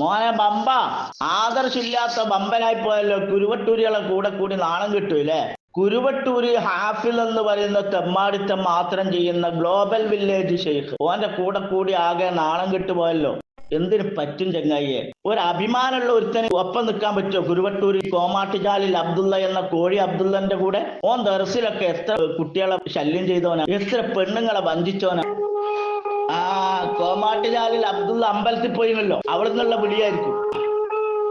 മോനെ ബമ്പ ആദർശില്ലാത്ത ബമ്പനായി പോയല്ലോ. കുരുവട്ടൂരികളെ കൂടെ കൂടി നാണം കിട്ടൂലേ കുരുവട്ടൂര് ഹാഫിൽ എന്ന് പറയുന്ന തെമ്മാടിത്തം മാത്രം ചെയ്യുന്ന ഗ്ലോബൽ വില്ലേജ് ഷെയ്ഖ്. ഓന്റെ കൂടെ കൂടി ആകെ നാണം കിട്ടുപോയല്ലോ എന്തിനു പറ്റും ചങ്ങായിയെ? ഒരു അഭിമാനമുള്ള ഒരുത്തന് ഒപ്പം നിൽക്കാൻ പറ്റുമോ? കുരുവട്ടൂരി കോമാട്ടിജാലിൽ അബ്ദുള്ള എന്ന കോഴി അബ്ദുള്ളന്റെ കൂടെ? ഓൻ ദർസിലൊക്കെ എത്ര കുട്ടികളെ ശല്യം ചെയ്തവനാ? എത്ര പെണ്ണുങ്ങളെ വഞ്ചിച്ചോനാ ആ കോമാട്ടുചാലിൽ അബ്ദുള്ള അമ്പലത്തിൽ പോയിരുന്നല്ലോ. അവിടെ നിന്നുള്ള വിളിയായിരിക്കും.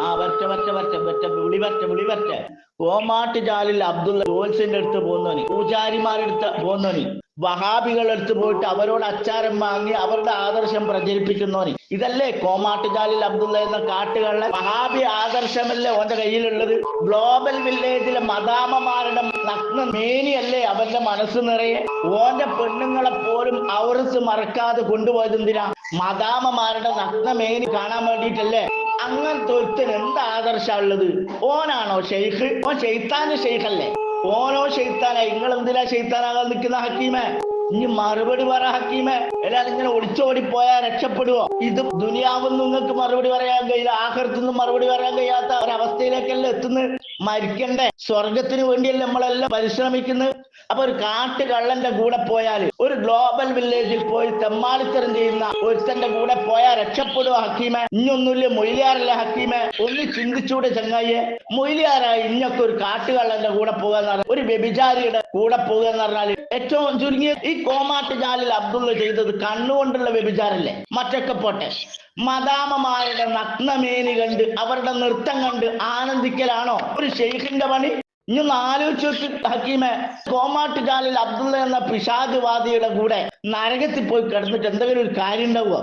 ആ വറ്റ വറ്റ വറ്റ വറ്റ വിളി വറ്റ വിളി വറ്റ കോമാട്ട് ജാലിൽ അബ്ദുള്ള ജോൽസിന്റെ അടുത്ത് പോകുന്നവന് പൂജാരിമാരെടുത്ത് പോകുന്നവന് വഹാബികളുടെ അടുത്ത് പോയിട്ട് അവരോട് അച്ചാരം വാങ്ങി അവരുടെ ആദർശം പ്രചരിപ്പിക്കുന്നവന്. ഇതല്ലേ കോമാട്ട് ജാലിൽ അബ്ദുള്ള എന്ന കാട്ടുകളിലെ വഹാബി ആദർശമല്ലേ ഓന്റെ കയ്യിലുള്ളത്? ഗ്ലോബൽ വില്ലേജിലെ മദാമമാരുടെ നഗ്ന മേനിയല്ലേ അവന്റെ മനസ്സ് നിറയെ? ഓന്റെ പെണ്ണുങ്ങളെ പോലും ഔറസ് മറക്കാതെ കൊണ്ടുപോയത് എന്തിനാ? മദാമമാരുടെ നഗ്ന മേനി കാണാൻ വേണ്ടിയിട്ടല്ലേ? അങ്ങനത്തെ ഒരുത്തൻ എന്ത് ആദർശമുള്ളത് ഓനാണോ ഷെയ്ഖ്? ഓൻ ഷെയ്ത്താന്റെ ഷെയ്ഖല്ലേ? ഓനോ ഷെയ്ത്താനാ നിങ്ങൾ എന്തിനാ ഷെയ്ത്താനാകാൻ നിൽക്കുന്ന ഹക്കീമേ? ഇനി മറുപടി പറ ഹക്കീമേ. എല്ലാരും ഇങ്ങനെ ഒളിച്ചോടി പോയാൽ രക്ഷപ്പെടുവോ? ഇത് ദുനിയാവും നിങ്ങൾക്ക് മറുപടി പറയാൻ കഴിയില്ല ആഹൃത്തുനിന്നും മറുപടി പറയാൻ കഴിയാത്ത ഒരവസ്ഥയിലേക്കല്ലേ എത്തുന്നത്? മരിക്കണ്ടേ? സ്വർഗത്തിന് വേണ്ടിയല്ലേ നമ്മളെല്ലാം പരിശ്രമിക്കുന്നത്? അപ്പൊ ഒരു കാട്ട് കള്ളന്റെ കൂടെ പോയാൽ ഒരു ഗ്ലോബൽ വില്ലേജിൽ പോയി തെമ്മാളിത്തരം ചെയ്യുന്ന ഒരുത്തന്റെ കൂടെ പോയാൽ രക്ഷപ്പെടുക ഹക്കീമെ. ഇഞ്ഞൊന്നുമില്ല മൊയിലിയാറല്ല ഹക്കീമെ? ഒന്ന് ചിന്തിച്ചൂടെ ചങ്ങായിയെ. മൊയിലിയാറായി ഇഞ്ഞൊക്കെ ഒരു കാട്ടുകള്ളന്റെ കൂടെ പോകുക എന്ന് പറഞ്ഞാൽ ഒരു വ്യഭിചാരിയുടെ കൂടെ പോകുക എന്ന് പറഞ്ഞാൽ ഏറ്റവും ചുരുങ്ങിയ ഈ കോമാട്ട് ജാലിൽ അബ്ദുള്ള ചെയ്തത് കണ്ണുകൊണ്ടുള്ള വ്യഭിചാരല്ലേ? മറ്റൊക്കെ പോട്ടെ. മദാമമാരുടെ നഗ്നമേനി കണ്ട് അവരുടെ നൃത്തം കണ്ട് ആനന്ദിക്കലാണോ? ഒരു ഷെയ്ഖിന്റെ പണി. ഇനി ആലോചിച്ചു നോക്ക് ഹക്കീമെ. കോമാട്ടുകാലിൽ അബ്ദുള്ള എന്ന പിശാദുവാദിയുടെ കൂടെ നരകത്തിൽ പോയി കിടന്നിട്ട് എന്തെങ്കിലും ഒരു കാര്യം ഉണ്ടാവുക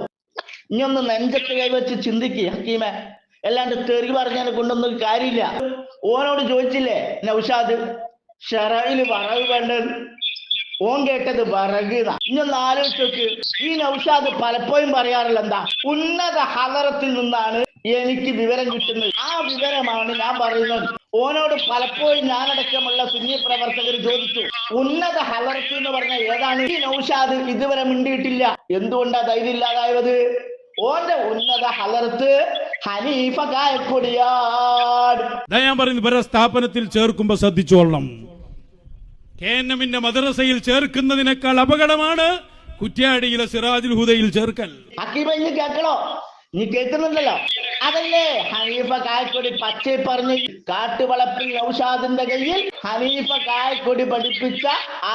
ഇനി ഒന്ന് നെഞ്ചത്തെ കൈവച്ച് ചിന്തിക്കുക ഹക്കീമെ. അല്ലാണ്ട് തെറി പറഞ്ഞതിനെ കൊണ്ടൊന്നും കാര്യമില്ല. ഓനോട് ചോദിച്ചില്ലേ നൗഷാദ് ഷെറയിൽ വറവ് വേണ്ടത്? ഓൻ കേട്ടത് വറക് ഇന്നൊന്ന് ആലോചിച്ച് നോക്ക്. ഈ നൗഷാദ് പലപ്പോഴും പറയാറില്ല എന്താ? ഉന്നത ഹലറത്തിൽ നിന്നാണ് എനിക്ക് വിവരം കിട്ടുന്നത്. ആ വിവരമാണ് ഞാൻ പറയുന്നത്. ഓനോട് പലപ്പോഴും ഞാനടക്കമുള്ള സുന്നി പ്രവർത്തകർ ചോദിച്ചു ഉന്നത ഹലർത്ത് എന്ന് പറഞ്ഞ ഏതാണ്? ഈ നൌഷാദ് ഇതുവരെ മിണ്ടിയിട്ടില്ല. എന്തുകൊണ്ടാ ധൈര്യം ഇല്ലാതായത്? ഓന്റെ ഉന്നത ഹലർത്ത് ഹനീഫ കായക്കൊടിയാട് ഞാൻ പറയുന്നത് ഇവരെ സ്ഥാപനത്തിൽ ചേർക്കുമ്പോ ശ്രദ്ധിച്ചോളണം. കെ എൻ എമ്മിന്റെ മദ്രസയിൽ ചേർക്കുന്നതിനേക്കാൾ അപകടമാണ് കുറ്റ്യാടിയിലെ സിറാജുൽ ഹുദയിൽ ചേർക്കൽ. ഹക്കീമ ഇനി കേൾക്കണോ? നീ കേൾക്കുന്നുണ്ടല്ലോ. അതല്ലേ? ഹനീഫ കായക്കൊടി പച്ച പറഞ്ഞ് കാട്ടുവളപ്പിൽ നൗഷാദിന്റെ കയ്യിൽ ഹനീഫ കായക്കൊടി പഠിപ്പിച്ച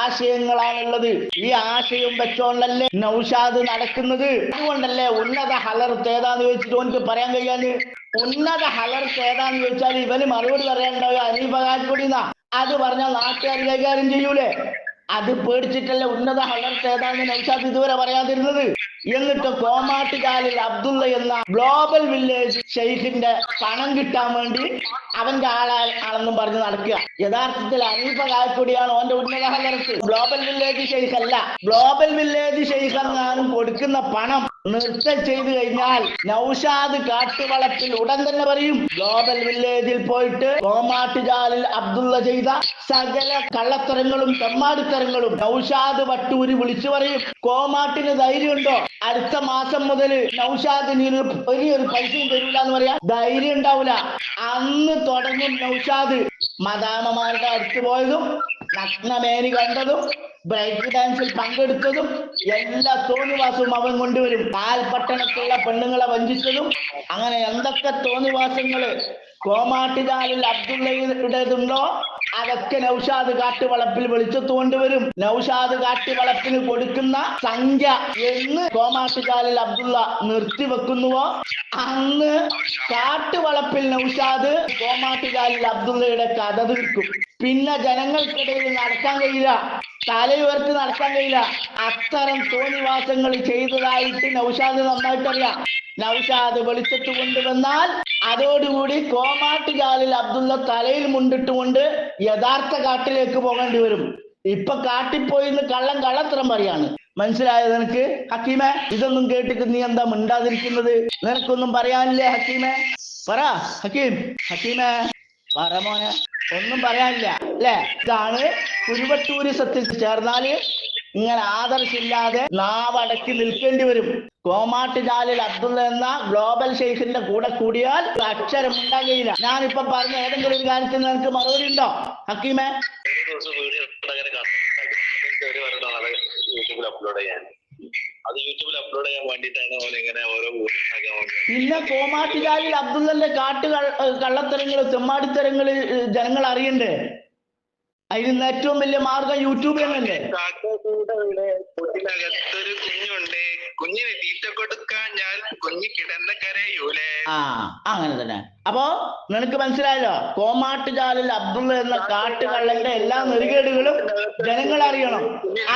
ആശയങ്ങളാണുള്ളത് ഈ ആശയം വെച്ചോണ്ടല്ലേ നൗഷാദ് നടക്കുന്നത്? അതുകൊണ്ടല്ലേ ഉന്നത ഹലർത്ത് ഏതാന്ന് ചോദിച്ചിട്ട് ഓനക്ക് പറയാൻ കഴിയാന് ഉന്നത ഹലർത്ത് ഏതാന്ന് ചോദിച്ചാൽ ഇവന് മറുപടി പറയാനുണ്ടാവുക. ഹനീഫ കായക്കൊടി എന്നാ അത് പറഞ്ഞാൽ നാട്ടുകാർ കൈകാര്യം ചെയ്യൂലേ? അത് പേടിച്ചിട്ടല്ലേ ഉന്നത ഹലർത്ത് ഏതാന്ന് നൗഷാദ് ഇതുവരെ പറയാതിരുന്നത്? എന്നിട്ട് കോമാട്ടുകാലിൽ അബ്ദുള്ള എന്ന ഗ്ലോബൽ വില്ലേജ് ഷെയ്ഖിന്റെ പണം കിട്ടാൻ വേണ്ടി അവന്റെ ആളാ ആണെന്നും പറഞ്ഞ് നടക്കുക. യഥാർത്ഥത്തിൽ അനീഫ കായക്കൊടിയാണ് ഓന്റെ ഉന്നത ഹലർത്ത് ഗ്ലോബൽ വില്ലേജ് ഷെയ്ഖ് അല്ല ഗ്ലോബൽ വില്ലേജ് ഷെയ്ഖ് എങ്ങാനും കൊടുക്കുന്ന പണം. നൃത്തം ചെയ്തു കഴിഞ്ഞാൽ നൗഷാദ് കാട്ടുവളപ്പിൽ ഉടൻ തന്നെ പറയും ഗ്ലോബൽ വില്ലേജിൽ പോയിട്ട് കോമാട്ടുചാലിൽ അബ്ദുള്ള ചെയ്ത സകല കള്ളത്തരങ്ങളും തെമ്മാടിത്തരങ്ങളും നൗഷാദ് വട്ടൂരി വിളിച്ചു പറയും. കോമാട്ടിന് ധൈര്യമുണ്ടോ? അടുത്ത മാസം മുതൽ നൗഷാദിന് ഇനി ഒരു ഒരു പൈസയും തരൂല എന്ന് പറയാ. ധൈര്യം ഉണ്ടാവില്ല അന്ന് തുടങ്ങും നൗഷാദ് മദാമമാരുടെ അടുത്ത് പോയതും നഗ്നമേനി കണ്ടതും ബ്രേക്ക് ഡാൻസിൽ പങ്കെടുത്തതും എല്ലാ തോന്നിവാസവും അവൻ കൊണ്ടുവരും. പാൽപട്ടണത്തുള്ള പെണ്ണുങ്ങളെ വഞ്ചിച്ചതും അങ്ങനെ എന്തൊക്കെ തോന്നിവാസങ്ങൾ? കോമാട്ടിതാലിൽ അബ്ദുള്ളയുടേതുണ്ടോ അതൊക്കെ നൗഷാദ് കാട്ടുവളപ്പിൽ വെളിച്ചത്ത് കൊണ്ടുവരും നൗഷാദ് കാട്ടുവളപ്പിന് കൊടുക്കുന്ന സംഖ്യ എന്ന് കോമാട്ടുകാലിൽ അബ്ദുള്ള നിർത്തിവെക്കുന്നുവോ? അന്ന് കാട്ടുവളപ്പിൽ നൗഷാദ് കോമാട്ടുകാലിൽ അബ്ദുള്ളയുടെ കഥ തീർക്കും. പിന്നെ ജനങ്ങൾക്കിടയിൽ നടക്കാൻ കഴിയില്ല. തലയുയർത്തി നടക്കാൻ കഴിയില്ല. അത്തരം തോന്നിവാസങ്ങൾ ചെയ്തതായിട്ട് നൗഷാദ് നന്നായിട്ടറിയാം. നൗഷാദ് വെളിച്ചത്ത് കൊണ്ടുവന്നാൽ അതോടുകൂടി കോമാട്ടുകാലിൽ അബ്ദുള്ള തലയിൽ മുണ്ടിട്ടുകൊണ്ട് യഥാർത്ഥ കാട്ടിലേക്ക് പോകേണ്ടി വരും. ഇപ്പൊ കാട്ടിപ്പോയി കള്ളൻ കള്ളത്തരം പറയാണ്. മനസ്സിലായത് നിനക്ക്? ഹക്കീമേ ഇതൊന്നും കേട്ടിട്ട് നീ എന്താ മിണ്ടാതിരിക്കുന്നത്? നിനക്കൊന്നും പറയാനില്ലേ ഹക്കീമേ? പറ ഹക്കീം ഹക്കീമേ. പറ മോനെ ഒന്നും പറയാനില്ല. അല്ലേ? ഇതാണ് കുരുവട്ടൂര് സത്യത്തിൽ ചേർന്നാൽ ഇങ്ങനെ ആദർശില്ലാതെ നാവടക്കി നിൽക്കേണ്ടി വരും. കോമാട്ട് ജാലിൽ അബ്ദുള്ള എന്ന ഗ്ലോബൽ ഷെയ്ഖിന്റെ കൂടെ കൂടിയാൽ അക്ഷരം ഉണ്ടാകുകയില്ല ഞാനിപ്പൊ പറഞ്ഞ ഏതെങ്കിലും ഒരു കാര്യത്തിൽ നിനക്ക് മറുപടി ഉണ്ടോ? ഹക്കീമേ? അത് യൂട്യൂബിൽ അപ്ലോഡ് ചെയ്യാൻ വേണ്ടിയിട്ടാണ് അവൻ ഇങ്ങനെ ഓരോ പിന്നെ കോമാട്ട് ജാലിൽ അബ്ദുള്ളന്റെ കാട്ടു കള്ളത്തരങ്ങൾ തെമ്മാടിത്തരങ്ങൾ ജനങ്ങൾ അറിയണ്ടേ? അതിന് ഇന്ന് ഏറ്റവും വലിയ മാർഗം യൂട്യൂബ് തന്നെയല്ലേ? കുട്ടിനകത്തൊരു കുഞ്ഞുണ്ട്. കുഞ്ഞിന് തീറ്റ കൊടുക്കാൻ ഞാൻ കുഞ്ഞു കിടന്ന കരയൂലേ. ആ അങ്ങനെ തന്നെ. അപ്പോ നിനക്ക് മനസ്സിലായല്ലോ കോമാട്ടുചാലിൽ അബ്ദുള്ള എന്ന കാട്ടുകള്ളന്റെ എല്ലാ നെറികേടുകളും ജനങ്ങൾ അറിയണം.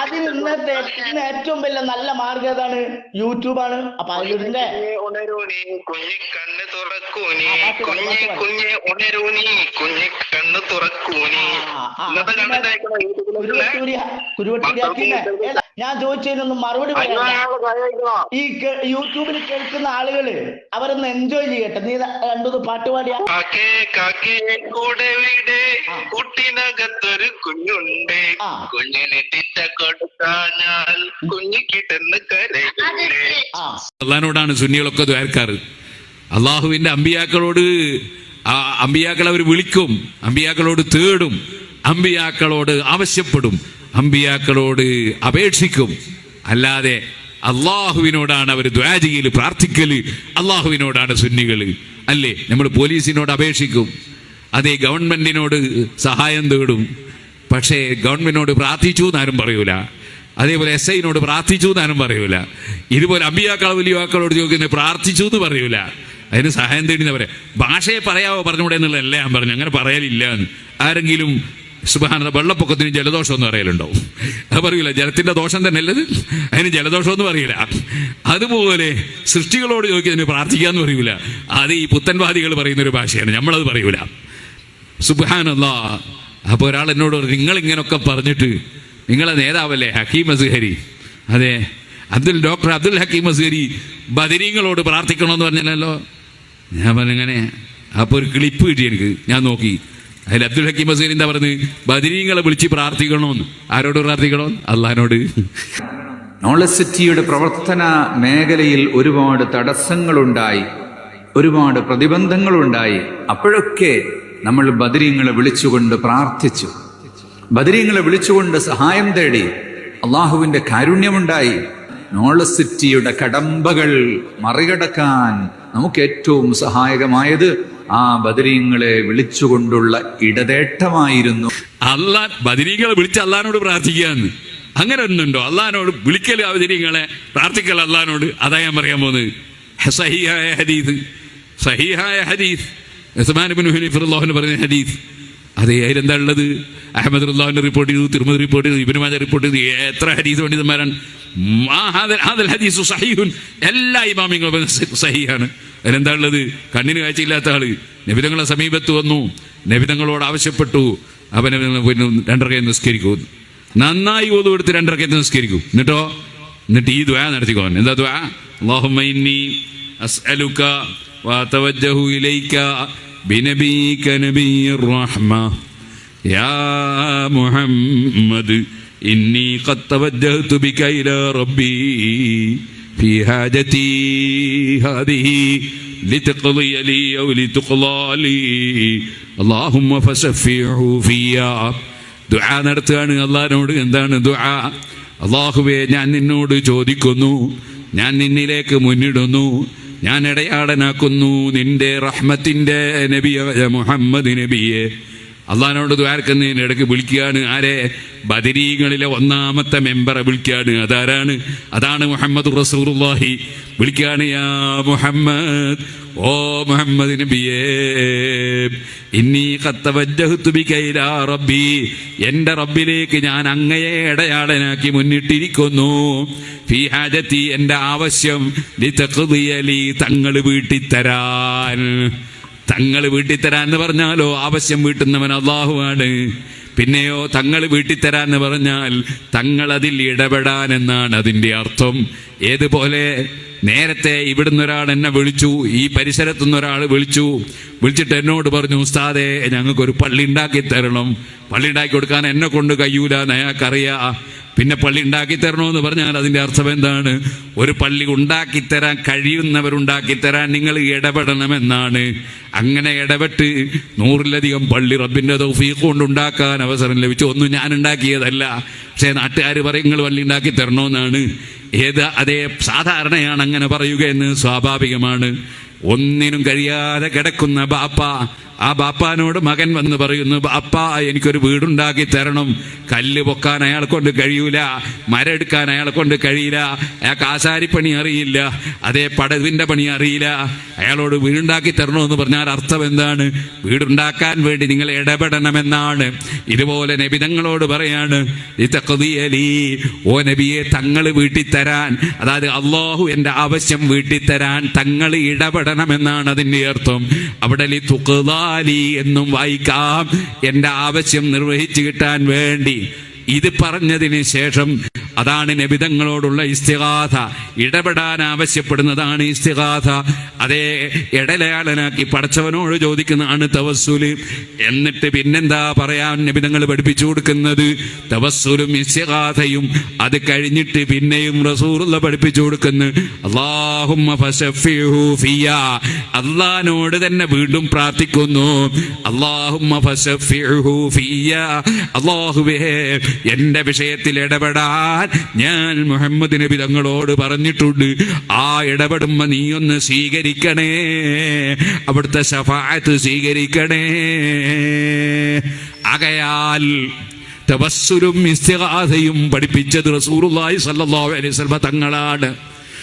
അതിൽ ഇന്നത്തെ ഇന്ന് ഏറ്റവും വലിയ നല്ല മാർഗം ഏതാണ്? യൂട്യൂബാണ്. അപ്പൊ അതിലിതിന്റെ കുഞ്ഞ് ഉണരൂനി കുഞ്ഞി കണ്ണ് തുറക്കൂനി കുഞ്ഞി. കുഞ്ഞ് ഉണരൂനി കുഞ്ഞി കണ്ണ് തുറക്കൂനി. ഞാൻ ചോദിച്ചതിനൊന്നും മറുപടി പറയാം ഈ യൂട്യൂബിൽ കേൾക്കുന്ന ആളുകൾ അവരൊന്ന് എൻജോയ് ചെയ്യട്ടെ. നീ രണ്ടു പാട്ട്. കുട്ടിനകത്തൊരു കുഞ്ഞുണ്ട്. കുഞ്ഞിന് തിറ്റ അള്ളഹാനോടാണ് സുന്നികളൊക്കെ ദ്വാരക്കാറ് അള്ളാഹുവിന്റെ അമ്പിയാക്കളോട് ആ അമ്പിയാക്കൾ അവർ വിളിക്കും. അമ്പിയാക്കളോട് തേടും. അമ്പിയാക്കളോട് ആവശ്യപ്പെടും. അമ്പിയാക്കളോട് അപേക്ഷിക്കും. അല്ലാതെ അള്ളാഹുവിനോടാണ് അവർ ദ്വാജികയിൽ പ്രാർത്ഥിക്കൽ അള്ളാഹുവിനോടാണ് സുന്നികൾ. അല്ലേ? നമ്മൾ പോലീസിനോട് അപേക്ഷിക്കും. അതേ ഗവൺമെന്റിനോട് സഹായം തേടും. പക്ഷേ ഗവൺമെന്റിനോട് പ്രാർത്ഥിച്ചു എന്നാരും പറയൂല. അതേപോലെ എസ് ഐനോട് പ്രാർത്ഥിച്ചു എന്നാരും പറയൂല. ഇതുപോലെ അമ്പിയാക്കൾ വലിയാക്കളോട് ചോദിക്കുന്നത് പ്രാർത്ഥിച്ചു എന്ന് പറയൂല. അതിന് സഹായം തേടി പറയാം. ഭാഷയെ പറയാവോ പറഞ്ഞുകൂടെ എന്നുള്ളതല്ല ഞാൻ പറഞ്ഞു അങ്ങനെ പറയലില്ല ആരെങ്കിലും സുബാന വെള്ളപ്പൊക്കത്തിന് ജലദോഷം എന്ന് പറയലുണ്ടോ അത് പറയൂല ജലത്തിന്റെ ദോഷം തന്നെ അല്ലത് അതിന് ജലദോഷം എന്ന് അറിയില്ല അതുപോലെ സൃഷ്ടികളോട് ചോദിക്കുന്നതിന് പ്രാർത്ഥിക്കാന്ന് പറയൂല. അത് ഈ പുത്തൻവാദികൾ പറയുന്ന ഒരു ഭാഷയാണ് നമ്മളത് പറയൂല. സുബാനല്ല അപ്പൊ ഒരാൾ എന്നോട് നിങ്ങൾ ഇങ്ങനൊക്കെ പറഞ്ഞിട്ട് നിങ്ങളെ നേതാവല്ലേ ഹക്കീം അസുഹരി? അതെ അബ്ദുൽ ഡോക്ടർ അബ്ദുൽ ഹക്കീം അസുഹരി ബദരീങ്ങളോട് പ്രാർത്ഥിക്കണമെന്ന് പറഞ്ഞല്ലോ. ഞാൻ പറഞ്ഞങ്ങനെ അപ്പൊ ഒരു ക്ലിപ്പ് കിട്ടി എനിക്ക് ഞാൻ നോക്കി. അതിൽ അബ്ദുൽ ഹക്കീം ഹസീൻ എന്താ പറഞ്ഞത് ബദരീങ്ങളെ വിളിച്ച് പ്രാർത്ഥിക്കണമെന്ന് ആരോട് പ്രാർത്ഥിക്കണം? അള്ളഹാനോട്. നോളജ് സിറ്റിയുടെ പ്രവർത്തന മേഖലയിൽ ഒരുപാട് തടസ്സങ്ങളുണ്ടായി ഒരുപാട് പ്രതിബന്ധങ്ങളുണ്ടായി. അപ്പോഴൊക്കെ നമ്മൾ ബദരീങ്ങളെ വിളിച്ചുകൊണ്ട് പ്രാർത്ഥിച്ചു. ബദരീങ്ങളെ വിളിച്ചുകൊണ്ട് സഹായം തേടി അള്ളാഹുവിന്റെ കാരുണ്യമുണ്ടായി. നോളജ് സിറ്റിയുടെ കടമ്പകൾ മറികടക്കാൻ നമുക്ക് ഏറ്റവും സഹായകമായത് ആ ബദരീങ്ങളെ വിളിച്ചുകൊണ്ടുള്ള ഇടതേട്ടമായിരുന്നു. അള്ളാൻ ബദരീങ്ങളെ വിളിച്ച് അള്ളഹാനോട് പ്രാർത്ഥിക്കാന്ന് അങ്ങനെ ഒന്നുണ്ടോ അള്ളഹാനോട് വിളിക്കൽ ബദരീങ്ങളെ പ്രാർത്ഥിക്കൽ അള്ളഹാനോട് അതാ ഞാൻ പറയാൻ പോകുന്നത്. സഹിഹായ ഹദീസ്. സഹിഹായ ഹദീസ്. ഉസ്മാൻ ഇബ്നു ഹനീഫ് അള്ളാഹുവിന് പറഞ്ഞ ഹദീസ്. അതെ അതിലെന്താ ഉള്ളത്? അഹമ്മദ് അള്ളാഹുവിന്റെ റിപ്പോർട്ട് ചെയ്തു തിരുമതി റിപ്പോർട്ട് ചെയ്തു ഇബിനുമാജ റിപ്പോർട്ട് ചെയ്തു. എത്ര ഹദീസ് പണ്ഡിതന്മാരാണ്? ഹദീസു സഹീഹുൻ. എല്ലാ ഇമാമിങ്ങളും സഹീഹാണ്. അതിലെന്താ ഉള്ളത്? കണ്ണിന് കാഴ്ചയില്ലാത്ത ആൾ. നബിതങ്ങളെ സമീപത്ത് വന്നു. നബിതങ്ങളോട് ആവശ്യപ്പെട്ടു. അവനെ പിന്നെ രണ്ടരക്കൈ നിസ്കരിക്കൂ. നന്നായി ഓതു എടുത്ത് രണ്ടരക്കയത്ത് നിസ്കരിക്കൂ. എന്നിട്ടോ? എന്നിട്ട് ഈ ദ്വാ നടത്തിക്കോ എന്താ ദ്വാ? ഇന്നി അസ്അലുക വതവജ്ജഹു ഇലൈക ബിനബീക നബിയ്യിർ റഹ്മ. യാ മുഹമ്മദ് ഇന്നി ഖദ് ബിക ഇലാ റബ്ബി. في حاجتي هذه لتقضي لي أو لتقضى لي اللهم فشفعه فيا ദുആ നടത്തുകയാണ് അള്ളാഹിനോട് എന്താണ് ദുആ അള്ളാഹുവേ ഞാൻ നിന്നോട് ചോദിക്കുന്നു ഞാൻ നിന്നിലേക്ക് മുന്നിടുന്നു ഞാൻ ഇടയാടനാക്കുന്നു നിന്റെ റഹ്മത്തിന്റെ നബിയായ മുഹമ്മദ് നബിയെ അള്ളഹാനോട് ദ്വാരക്കുന്നതിന് ഇടയ്ക്ക് വിളിക്കുകയാണ്. ആരെ? ബദരീകളിലെ ഒന്നാമത്തെ മെമ്പറെ വിളിക്കുകയാണ്. അതാരാണ്? അതാണ് മുഹമ്മദ് റസൂർവാഹി വിളിക്കുകയാണ് യാ മുഹമ്മദ് ഓ മുഹമ്മദ് നബിയേ റബ്ബി. എന്റെ റബ്ബിലേക്ക് ഞാൻ അങ്ങയെ ഇടയാടനാക്കി മുന്നിട്ടിരിക്കുന്നു. എന്റെ ആവശ്യം ലി തങ്ങൾ വീട്ടിത്തരാൻ. തങ്ങൾ വീട്ടിൽ എന്ന് പറഞ്ഞാലോ ആവശ്യം വീട്ടുന്നവൻ അള്ളാഹുവാണ്. പിന്നെയോ തങ്ങൾ വീട്ടിൽ എന്ന് പറഞ്ഞാൽ തങ്ങൾ അതിൽ ഇടപെടാൻ എന്നാണ് അതിന്റെ അർത്ഥം. ഏതുപോലെ? നേരത്തെ ഇവിടുന്ന് ഒരാൾ എന്നെ വിളിച്ചു ഈ പരിസരത്തുനിന്ന് ഒരാൾ വിളിച്ചു. വിളിച്ചിട്ട് എന്നോട് പറഞ്ഞു ഉസ്താദെ ഞങ്ങൾക്കൊരു പള്ളി ഉണ്ടാക്കി തരണം പള്ളി ഉണ്ടാക്കി കൊടുക്കാൻ എന്നെ കൊണ്ട് കഴിയൂല അയാൾക്കറിയാ. പിന്നെ പള്ളി ഉണ്ടാക്കി എന്ന് പറഞ്ഞാൽ അതിന്റെ അർത്ഥം എന്താണ്? ഒരു പള്ളി ഉണ്ടാക്കി തരാൻ കഴിയുന്നവരുണ്ടാക്കി തരാൻ നിങ്ങൾ ഇടപെടണമെന്നാണ്. അങ്ങനെ ഇടപെട്ട് നൂറിലധികം പള്ളി റബ്ബിന്റെ തൗഫീഖ് കൊണ്ട് ഉണ്ടാക്കാൻ അവസരം ലഭിച്ചു. ഒന്നും ഞാൻ ഉണ്ടാക്കിയതല്ല. പക്ഷേ നാട്ടുകാർ പറയും നിങ്ങൾ പള്ളി ഉണ്ടാക്കി തരണമെന്നാണ് ഏത് അതേ സാധാരണയാണ് അങ്ങനെ പറയുക എന്ന് സ്വാഭാവികമാണ്. ഒന്നിനും കഴിയാതെ കിടക്കുന്ന ബാപ്പ ആ ബാപ്പാനോട് മകൻ വന്ന് പറയുന്നു അപ്പ എനിക്കൊരു വീടുണ്ടാക്കി തരണം. കല്ല് പൊക്കാൻ അയാളെ കൊണ്ട് കഴിയൂല മരം എടുക്കാൻ അയാളെ കൊണ്ട് കഴിയില്ല അയാൾക്ക് ആശാരിപ്പണി അറിയില്ല അതേ പടവിന്റെ പണി അറിയില്ല. അയാളോട് വീടുണ്ടാക്കി തരണമെന്ന് പറഞ്ഞാൽ അർത്ഥം എന്താണ്? വീടുണ്ടാക്കാൻ വേണ്ടി നിങ്ങൾ ഇടപെടണമെന്നാണ്. ഇതുപോലെ നബിതങ്ങളോട് പറയാണ് ഓ നബിയെ തങ്ങൾ വീട്ടിൽ തരാൻ അതായത് അള്ളാഹു എന്റെ ആവശ്യം വീട്ടിൽ തരാൻ തങ്ങൾ ഇടപെടണമെന്നാണ് അതിന്റെ അർത്ഥം. അവിടെ ലി തുഖ്ദാലി എന്നും വായിക്കാം. എന്റെ ആവശ്യം നിർവഹിച്ചു കിട്ടാൻ വേണ്ടി ഇത് പറഞ്ഞതിന് ശേഷം അതാണ് നബിതങ്ങളോടുള്ള ഇസ്തിഗാഥ. ഇടപെടാൻ ആവശ്യപ്പെടുന്നതാണ് ഇസ്തിഗാഥ. അതേ ഇടലയാളനാക്കി പടച്ചവനോട് ചോദിക്കുന്നതാണ് തവസ്സുൽ. എന്നിട്ട് പിന്നെന്താ പറയാൻ നബിതങ്ങൾ പഠിപ്പിച്ചു കൊടുക്കുന്നത്? തവസ്സുലും ഇസ്തിഗാഥയും അത് കഴിഞ്ഞിട്ട് പിന്നെയും റസൂറുള്ള പഠിപ്പിച്ചു കൊടുക്കുന്നു. അള്ളാഹുമ്മ അള്ളഹാനോട് തന്നെ വീണ്ടും പ്രാർത്ഥിക്കുന്നു. അള്ളാഹുമ്മ എന്റെ വിഷയത്തിൽ ഇടപെടാൻ ഞാൻ മുഹമ്മദ് നബി തങ്ങളോട് പറഞ്ഞിട്ടുണ്ട് ആ ഇടപെടുമ്പോ നീ ഒന്ന് സ്വീകരിക്കണേ അവിടുത്തെ ശഫായത്ത് സ്വീകരിക്കണേ. അകയാൽ തപസ്സുരും ഇസ്തിഗാഥയും പഠിപ്പിച്ചത് റസൂലുള്ളാഹി സ്വല്ലല്ലാഹു അലൈഹി തങ്ങളാണ്.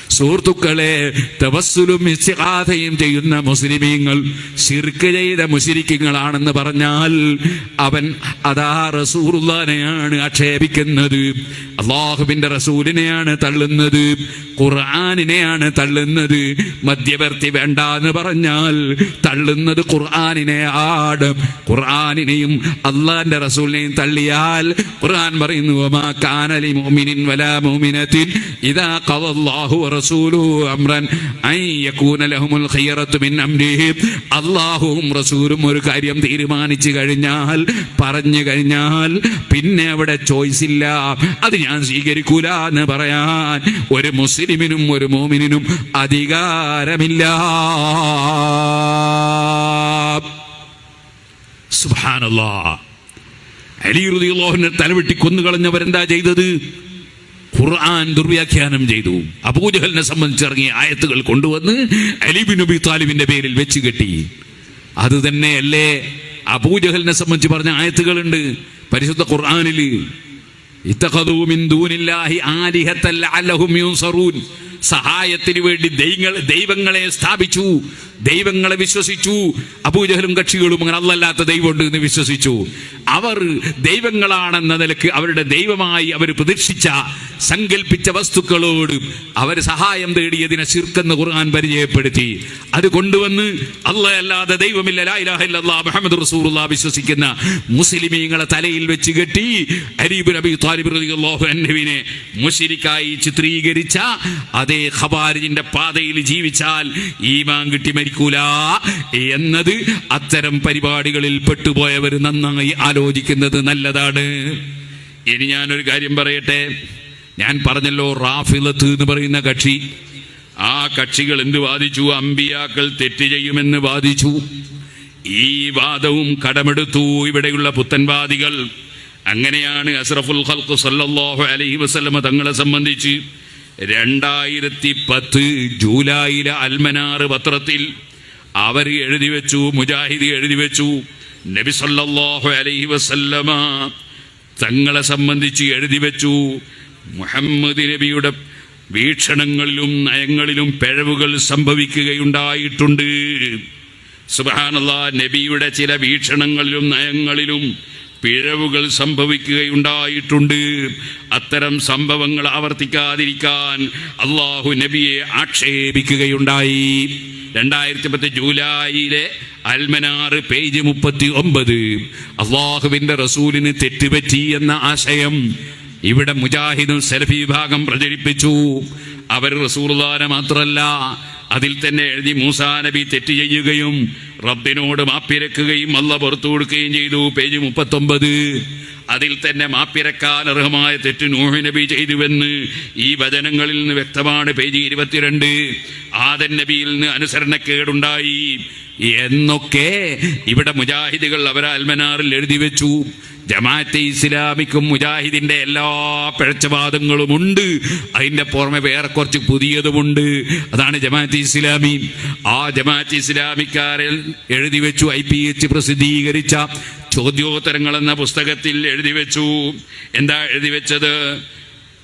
സുഹൃത്തുക്കളെ തപസ്സുലും ഇസ്തിഗാഥയും ചെയ്യുന്ന മുസ്ലിമീങ്ങൾ ശിർക്ക് ചെയ്ത മുസ്ലിക്കുകളാണെന്ന് പറഞ്ഞാൽ അവൻ അതാ റസൂറുല്ലാനെയാണ് ആക്ഷേപിക്കുന്നത്. അള്ളാഹുവിന്റെ റസൂലിനെയാണ് തള്ളുന്നത്. ഖുർആാനിനെയാണ് തള്ളുന്നത്. മധ്യവർത്തി വേണ്ട എന്ന് പറഞ്ഞാൽ തള്ളുന്നത് ഖുർആാനിനെ ആട് ഖുർആാനിനെയും അള്ളാന്റെ റസൂലിനെയും തള്ളിയാൽ ഖുർആൻ പറയുന്നു "വമാ വറസൂലുഹു അംറൻ ഐ യകൂന മിൻ റസൂലും ഒരു കാര്യം തീരുമാനിച്ചു കഴിഞ്ഞാൽ പറഞ്ഞു കഴിഞ്ഞാൽ പിന്നെ അവിടെ ചോയ്സ് ഇല്ല. അത് ഞാൻ സ്വീകരിക്കൂല എന്ന് പറയാൻ ഒരു മുസ്ലിമിനും ഒരു മോമിനും അധികാരമില്ല. സുഹാനല്ലാ അലി തലവെട്ടി കൊന്നുകളഞ്ഞവരെന്താ ചെയ്തത്? ഖുർആൻ ദുർവ്യാഖ്യാനം ചെയ്തു. അബൂജഹലിനെ സംബന്ധിച്ചിറങ്ങിയ ആയത്തുകൾ കൊണ്ടുവന്ന് അലിബിൻ നബി താലിബിന്റെ പേരിൽ വെച്ച് കെട്ടി. അത് തന്നെയല്ലേ അബൂജഹലിനെ സംബന്ധിച്ച് പറഞ്ഞ ആയത്തുകളുണ്ട്. പരിശുദ്ധ ഖുർആനിൽ ഇത്തഖദൂ മിൻ ദൂനില്ലാഹി ആലിഹത്തൽ അലഹും യുൻസറൂൻ. സഹായത്തിന് വേണ്ടി ദൈവങ്ങൾ ദൈവങ്ങളെ സ്ഥാപിച്ചു. ദൈവങ്ങളെ വിശ്വസിച്ചു. അബൂജഹലും കക്ഷികളും അങ്ങനെ അല്ലല്ലാത്ത ദൈവമുണ്ട് എന്ന് വിശ്വസിച്ചു. അവർ ദൈവങ്ങളാണെന്ന നിലയ്ക്ക് അവരുടെ ദൈവമായി അവർ പ്രതീക്ഷിച്ച സങ്കല്പിച്ച വസ്തുക്കളോട് അവർ സഹായം തേടിയതിനെ ശിർക്കെന്ന് ഖുർആൻ പരിചയപ്പെടുത്തി. അത് കൊണ്ടുവന്ന് അല്ലാതെ ദൈവമില്ല ലാ ഇലാഹ ഇല്ലല്ലാഹ് മുഹമ്മദ് റസൂലുള്ളാഹ് വിശ്വസിക്കുന്ന മുസ്ലിമീങ്ങളെ തലയിൽ വെച്ച് കെട്ടി അരീബ് നബി താലിബ് റളിയല്ലാഹു അൻഹുവിനെ മുശ്രിക്കായി ചിത്രീകരിച്ച അതേ ഖബാരിജിന്റെ പാതയിൽ ജീവിച്ചാൽ ഈമാൻ കിട്ടി മരിക്കൂല എന്നത് അത്തരം പരിപാടികളിൽ പെട്ടുപോയവർ നന്നായി ആലോചിക്കുന്നത് നല്ലതാണ്. ഇനി ഞാനൊരു കാര്യം പറയട്ടെ. ഞാൻ പറഞ്ഞല്ലോ റാഫിലത്ത് എന്ന് പറയുന്ന കക്ഷി. ആ കക്ഷികൾ എന്ത് വാദിച്ചു? അമ്പിയാക്കൾ തെറ്റ് ചെയ്യുമെന്ന് വാദിച്ചു. ഈ വാദവും കടമെടുത്തു. ഇവിടെയുള്ള പുത്തൻവാദികൾ. അങ്ങനെയാണ് അസ്രഫുൽ ഖൽഖ് സല്ലല്ലാഹു അലൈഹി വസല്ലമ തങ്ങളെ സംബന്ധിച്ച് രണ്ടായിരത്തി പത്ത് ജൂലൈയിലെ അൽമനാർ പത്രത്തിൽ അവർ എഴുതി വെച്ചു മുജാഹിദി എഴുതി വെച്ചു. നബി സല്ലല്ലാഹു അലൈഹി വസല്ലമ തങ്ങളെ സംബന്ധിച്ച് എഴുതി വെച്ചു. മുഹമ്മദ് നബിയുടെ വീക്ഷണങ്ങളിലും നയങ്ങളിലും പിഴവുകൾ സംഭവിക്കുകയുണ്ടായിട്ടുണ്ട്. സുബ്ഹാനല്ലാഹ് നബിയുടെ ചില വീക്ഷണങ്ങളിലും നയങ്ങളിലും പിഴവുകൾ സംഭവിക്കുകയുണ്ടായിട്ടുണ്ട്. അത്തരം സംഭവങ്ങൾ ആവർത്തിക്കാതിരിക്കാൻ അള്ളാഹു നബിയെ ആക്ഷേപിക്കുകയുണ്ടായി. രണ്ടായിരത്തി പത്ത് ജൂലൈയിലെ അൽമനാറ് പേജ് മുപ്പത്തി ഒമ്പത് അള്ളാഹുവിന്റെ റസൂലിന് തെറ്റുപറ്റി എന്ന ആശയം ഇവിടെ മുജാഹിദും സെൽഫി വിഭാഗം പ്രചരിപ്പിച്ചു. അവർ റസൂർദാന മാത്രല്ല അതിൽ തന്നെ എഴുതി മൂസാ നബി തെറ്റ് ചെയ്യുകയും റബ്ബിനോട് മാപ്പിരക്കുകയും അല്ല പുറത്തു കൊടുക്കുകയും ചെയ്തു. പേജ് മുപ്പത്തൊമ്പത്. അതിൽ തന്നെ മാപ്പിരക്കാൻ അർഹമായ തെറ്റ് നൂഹ് നബി ചെയ്തുവെന്ന് ഈ വചനങ്ങളിൽ നിന്ന് വ്യക്തമാണ്. പേജ് ഇരുപത്തിരണ്ട്. ആദൻ നബിയിൽ നിന്ന് അനുസരണക്കേടുണ്ടായി. എന്നൊക്കെ ഇവിടെ മുജാഹിദുകൾ അവരെ അൽമനാറിൽ എഴുതി വെച്ചു. ജമാഅത്തെ ഇസ്ലാമിക്കും മുജാഹിദിന്റെ എല്ലാ പിഴച്ചവാദങ്ങളും ഉണ്ട്. അതിന്റെ പുറമെ വേറെ കുറച്ച് പുതിയതുമുണ്ട്. അതാണ് ജമാഅത്തെ ഇസ്ലാമി. ആ ജമാഅത്തെ ഇസ്ലാമിക്കാരിൽ എഴുതി വെച്ചു ഐ പി എച്ച് പ്രസിദ്ധീകരിച്ച ചോദ്യോത്തരങ്ങൾ എന്ന പുസ്തകത്തിൽ എഴുതി വെച്ചു. എന്താ എഴുതി വെച്ചത്?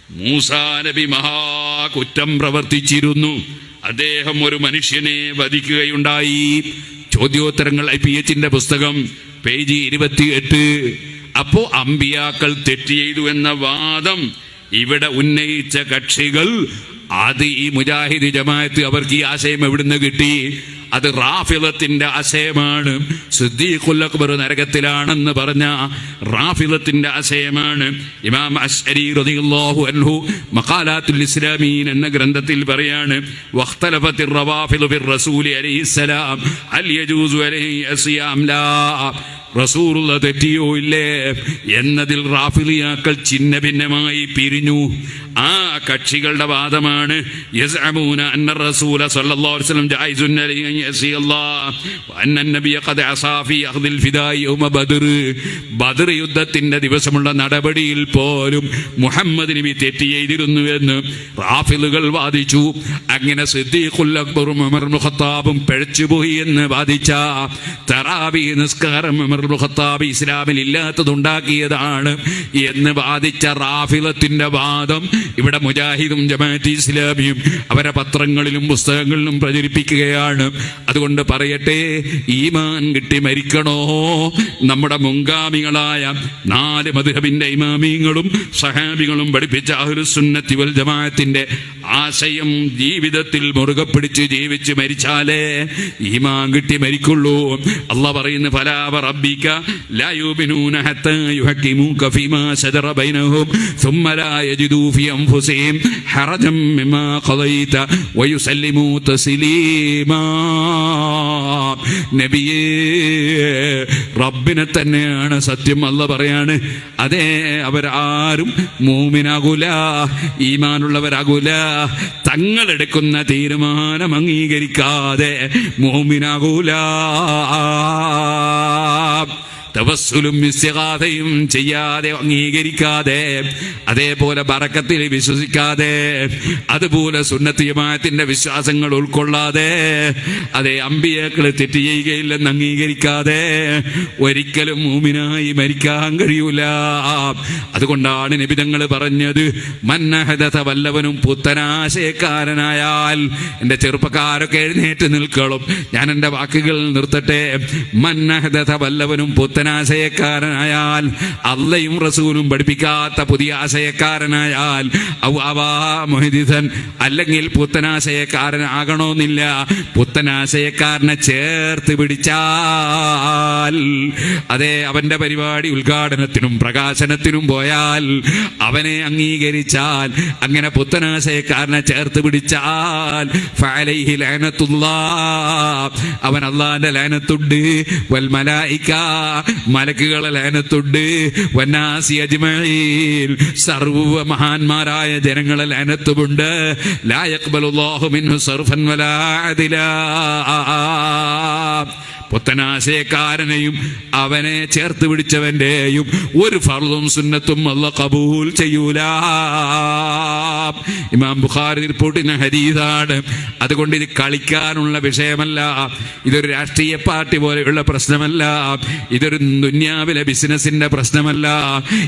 മൂസാ നബി മഹാകുറ്റം പ്രവർത്തിച്ചിരുന്നു. അദ്ദേഹം ഒരു മനുഷ്യനെ വധിക്കുകയുണ്ടായി. ചോദ്യോത്തരങ്ങൾ ഐ പി എച്ചിന്റെ പുസ്തകം പേജ് ഇരുപത്തി എട്ട് അപ്പോ അമ്പിയാക്കൾ തെറ്റ് ചെയ്തു എന്ന വാദം ഇവിടെ ഉന്നയിച്ച കക്ഷികൾ അത് ഈ മുജാഹിദ് ജമാഅത്ത് അവർക്ക് ഈ ആശയം എവിടുന്ന് കിട്ടി? അത് റാഫിലത്തിന്റെ അശയമാണ് സിദ്ദീഖുൽ അക്ബർ നരകത്തിലാണെന്ന് പറഞ്ഞ റാഫിലത്തിന്റെ അശയമാണ് ഇമാം അഷ്അരി റളിയല്ലാഹു അൻഹു മഖാലാത്തുൽ ഇസ്ലാമീൻ എന്ന ഗ്രന്ഥത്തിൽ പറയാണ് വഖ്തലഫത്തിർ റവാഫിലു ഫിർ റസൂലി അലൈഹിസ്സലാം അൽ യജൂസു അലൈഹി അസിയാം ലാ റസൂറുള്ള തെറ്റിയോ ഇല്ലേ? എന്നതിൽ റാഫിലിയാക്കൾ ചിന്ന ഭിന്നമായി പിരിഞ്ഞു. ആ കക്ഷികളുടെ വാദമാണ് ബദർ. യുദ്ധത്തിന്റെ ദിവസമുള്ള നടപടിയിൽ പോലും മുഹമ്മദ് നബി തെറ്റ് ചെയ്തിരുന്നു എന്ന് റാഫിലുകൾ വാദിച്ചു. അങ്ങനെ സിദ്ദീഖുൽ അക്ബറും ഉമർ ഇബ്നുൽ ഖത്താബും പിഴച്ചുപോയി എന്ന് വാദിച്ച തറാവി നിസ്കാരം ഖത്താബ് ഇസ്ലാമിൽ ഇല്ലാത്തതുണ്ടാക്കിയതാണ് എന്ന് വാദിച്ച റാഫിലത്തിന്റെ വാദം. ഇവിടെ മുജാഹിദും ജമാഅത്ത് ഇസ്ലാമിയും അവരെ പത്രങ്ങളിലും പുസ്തകങ്ങളിലും പ്രചരിപ്പിക്കുകയാണ്. അതുകൊണ്ട് പറയട്ടെ ഈമാൻ കിട്ടി മരിക്കണോ? നമ്മുടെ മുൻഗാമികളായ നാല് മധുഹബിന്റെ ഇമാമിങ്ങളും സഹാബികളും പഠിപ്പിച്ച അഹ്ലുസുന്നത്തി വൽ ജമാഅത്തിന്റെ ആശയം ജീവിതത്തിൽ മുറുകെ പിടിച്ച് ജീവിച്ച് മരിച്ചാലേ ഈമാൻ കിട്ടി മരിക്കുള്ളൂ. അല്ല പറയുന്ന ഫലാവ റബ്ബിക ലാ യുമിനൂന ഹത്താ യുഹക്കിമൂക ഫീമാ ശജറ ബൈനഹും ثم لا يجدوا في أنفسهم حرجا مما قضيت ويسلموا تسليما നബിയേ റബ്ബിനെ തന്നെയാണ് സത്യം അല്ല പറയാണ് അതേ അവരാരും മൂമിനാകൂല ഈമാനുള്ളവരാകൂല തങ്ങളെടുക്കുന്ന തീരുമാനം അംഗീകരിക്കാതെ മൂമിനാകൂല الأرض. തവസ്സുലും ഇസ്തിഗാഥയും ചെയ്യാതെ അംഗീകരിക്കാതെ അതേപോലെ ബറക്കത്തിൽ വിശ്വസിക്കാതെ അതുപോലെ സുന്നത്തിയമായത്തിന്റെ വിശ്വാസങ്ങൾ ഉൾക്കൊള്ളാതെ അതേ അമ്പിയേക്കൾ തെറ്റ് ചെയ്യുകയില്ലെന്ന് അംഗീകരിക്കാതെ ഒരിക്കലും മൂമിനായി മരിക്കാൻ കഴിയൂല. അതുകൊണ്ടാണ് നിബിതങ്ങൾ പറഞ്ഞത് മന്നഹദത വല്ലവനും പുത്തനാശയക്കാരനായാൽ എന്റെ ചെറുപ്പക്കാരൊക്കെ എഴുന്നേറ്റ് നിൽക്കണം. ഞാൻ എന്റെ വാക്കുകൾ നിർത്തട്ടെ. മന്നഹദത വല്ലവനും പുത്തനാശയക്കാരനായാൽ അള്ളയും റസൂലും പഠിപ്പിക്കാത്ത പുതിയ ആശയക്കാരനായാൽ മൊഹിദിസൻ. അല്ലെങ്കിൽ പുത്തനാശയക്കാരനാകണമെന്നില്ല പുത്തനാശയക്കാരനെ ചേർത്ത് പിടിച്ചാൽ അതെ അവന്റെ പരിപാടി ഉദ്ഘാടനത്തിനും പ്രകാശനത്തിനും പോയാൽ അവനെ അംഗീകരിച്ചാൽ അങ്ങനെ പുത്തനാശയക്കാരനെ ചേർത്ത് പിടിച്ചാൽ അവൻ അള്ളാന്റെ ലൈനത്തുണ്ട്. വൽ മലായിക മലക്കുകളെ ലയനത്തുണ്ട് വന്നാസി അജ്മയിൽ സർവ മഹാന്മാരായ ജനങ്ങളെ ലയനത്തുമുണ്ട്. ലാ യഖ്ബലുല്ലാഹു മിൻഹു സർഫൻ വലാ അദിലാ പുത്തനാശയക്കാരനെയും അവനെ ചേർത്ത് പിടിച്ചവന്റെയും ഒരു ഫർദും സുന്നത്തും അല്ല കബൂൽ ചെയ്യൂല. ഇമാം ബുഖാരി റിപ്പോർട്ടിന് ഹരീതാണ് അതുകൊണ്ട് ഇത് കളിക്കാനുള്ള വിഷയമല്ല. ഇതൊരു രാഷ്ട്രീയ പാർട്ടി പോലെയുള്ള പ്രശ്നമല്ല. ഇതൊരു ദുന്യാവിലെ ബിസിനസിന്റെ പ്രശ്നമല്ല.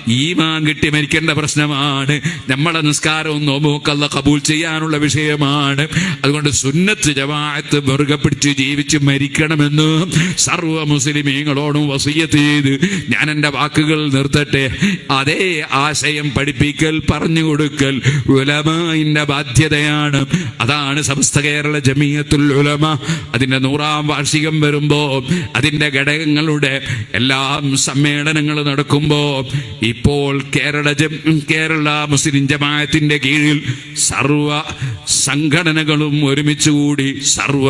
ഈമാൻ കിട്ടി മരിക്കേണ്ട പ്രശ്നമാണ്. നമ്മളെ നിസ്കാരവും നോമ്പുമൊക്കെ കബൂൽ ചെയ്യാനുള്ള വിഷയമാണ്. അതുകൊണ്ട് സുന്നത്ത് ജമാഅത്ത് മുറുകെ പിടിച്ച് ജീവിച്ച് മരിക്കണമെന്ന് സർവ മുസ്ലിമീങ്ങളോടും വസീയത്ത് ചെയ്ത് ഞാൻ എന്റെ വാക്കുകൾ നിർത്തട്ടെ. അതേ ആശയം പഠിപ്പിക്കൽ പറഞ്ഞു കൊടുക്കൽ ഉലമാന്റെ ബാധ്യതയാണ്. അതാണ് സമസ്ത കേരള ജമീയത്തുൽ ഉലമ. അതിന്റെ നൂറാം വാർഷികം വരുമ്പോൾ അതിന്റെ ഘടകങ്ങളുടെ എല്ലാം സമ്മേളനങ്ങൾ നടക്കുമ്പോൾ ഇപ്പോൾ കേരള കേരള മുസ്ലിം ജമാഅത്തിന്റെ കീഴിൽ സർവ സംഘടനകളും ഒരുമിച്ചുകൂടി സർവ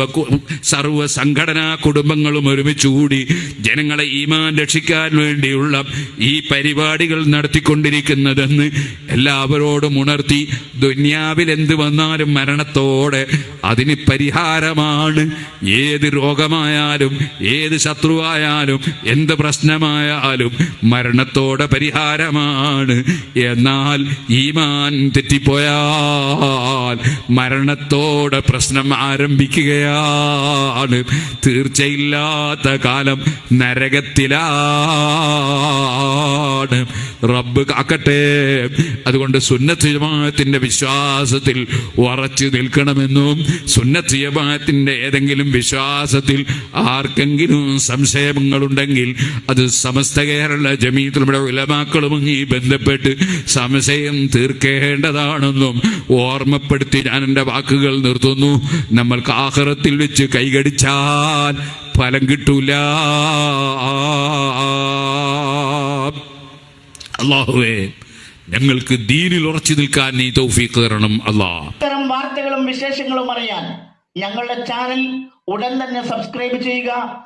സർവ സംഘടനാ കുടുംബങ്ങളും ഒരുമിച്ചുകൂടി ജനങ്ങളെ ഈമാൻ രക്ഷിക്കാൻ വേണ്ടിയുള്ള ഈ പരിപാടികൾ നടത്തിക്കൊണ്ടിരിക്കുന്നതെന്ന് എല്ലാവരോടും ഉണർത്തി ദുന്യാവിൽ എന്ത് വന്നാലും മരണത്തോടെ അതിന് പരിഹാരമാണ്. ഏത് രോഗമായാലും ഏത് ശത്രുവായാലും എന്ത് പ്രശ്നമായാലും മരണത്തോടെ പരിഹാരമാണ്. എന്നാൽ ഈമാൻ തെറ്റിപ്പോയാൽ മരണത്തോടെ പ്രശ്നം ആരംഭിക്കുകയാണ്. തീർച്ചയില്ലാത്ത കാലം നരകത്തിലാണ്. റബ്ബ് കാക്കട്ടെ. അതുകൊണ്ട് സുന്നത്ത് ജമാഅത്തിന്റെ വിശ്വാസത്തിൽ ഉറച്ചു നിൽക്കണമെന്നും സുന്നത്ത് ജമാഅത്തിന്റെ ഏതെങ്കിലും വിശ്വാസത്തിൽ ആർക്കെങ്കിലും സംശയങ്ങളുണ്ടെങ്കിൽ അത് സമസ്ത കേരള ജമീയത്തിലുടെ ഉലമാക്കളുമായി ബന്ധപ്പെട്ട് സംശയം തീർക്കേണ്ടതാണെന്നും ഓർമ്മപ്പെടുത്തി ഞാൻ എന്റെ വാക്കുകൾ നിർത്തുന്നു. നമ്മൾക്ക് ആഹ്റത്തിൽ വെച്ച് കൈകടിച്ചാൽ ഫലം കിട്ടൂല. അള്ളാഹുവേ ഞങ്ങൾക്ക് ദീനിൽ ഉറച്ചു നിൽക്കാൻ നീ തൗഫീഖ് തരണം അല്ലാ ഇത്തരം വാർത്തകളും വിശേഷങ്ങളും അറിയാൻ ഞങ്ങളുടെ ചാനൽ ഉടൻ തന്നെ സബ്സ്ക്രൈബ് ചെയ്യുക.